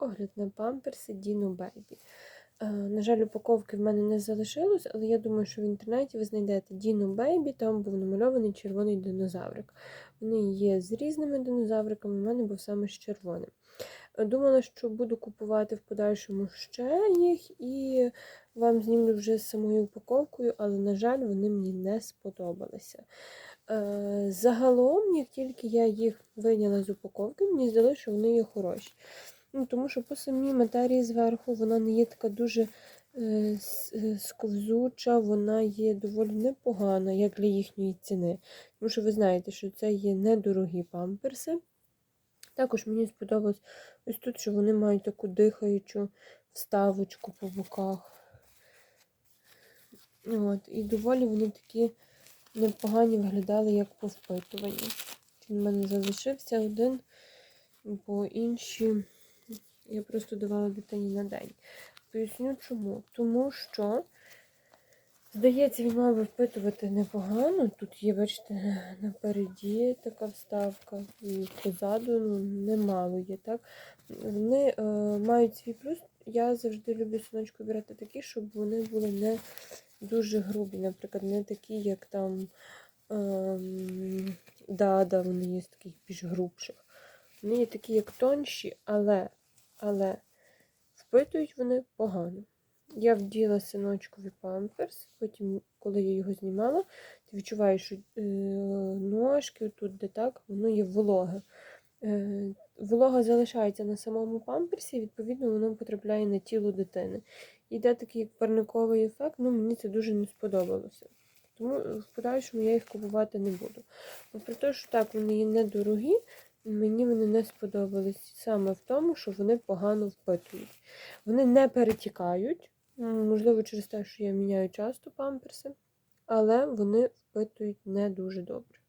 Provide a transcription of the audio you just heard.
Огляд на памперси Dino Baby. Е, На жаль, упаковки в мене не залишилось, але я думаю, що в інтернеті ви знайдете Dino Baby, там був намальований червоний динозаврик. Вони є з різними динозавриками, в мене був саме з червоним. Е, Думала, що буду купувати в подальшому ще їх і вам знімлю вже з самою упаковкою, але, на жаль, вони мені не сподобалися. Е, Загалом, як тільки я їх вийняла з упаковки, мені здалося, що вони є хороші. Ну, тому що по самій матерії зверху вона не є така дуже е, е, сковзуча, вона є доволі непогана, як для їхньої ціни. Тому що ви знаєте, що це є недорогі памперси. Також мені сподобалось ось тут, що вони мають таку дихаючу вставочку по боках. От, і доволі вони такі непогані виглядали, як по впитуванні. Він в мене залишився один, бо інші я просто давала дитині на день. Поясню чому. Тому що, здається, він мав би впитувати непогано. Тут є, бачите, напереді така вставка, і позаду ну, немало є, так? Вони е, мають свій плюс. Я завжди люблю синочку брати такі, щоб вони були не дуже грубі, наприклад, не такі, як там ем, дада, вони є з таких більш грубших. Вони є такі, як тонші, але, але впитують вони погано. Я вділа синочкові памперс, потім, коли я його знімала, ти відчуваєш, що е, ножки, тут де так, воно є вологе. Е, волога залишається на самому памперсі, і, відповідно, воно потрапляє на тіло дитини. Йде такий парниковий ефект, ну мені це дуже не сподобалося. Тому в подальшому я їх купувати не буду. Бо при те, що так, вони є недорогі, мені вони не сподобались саме в тому, що вони погано впитують. Вони не перетікають, можливо, через те, що я міняю часто памперси, але вони впитують не дуже добре.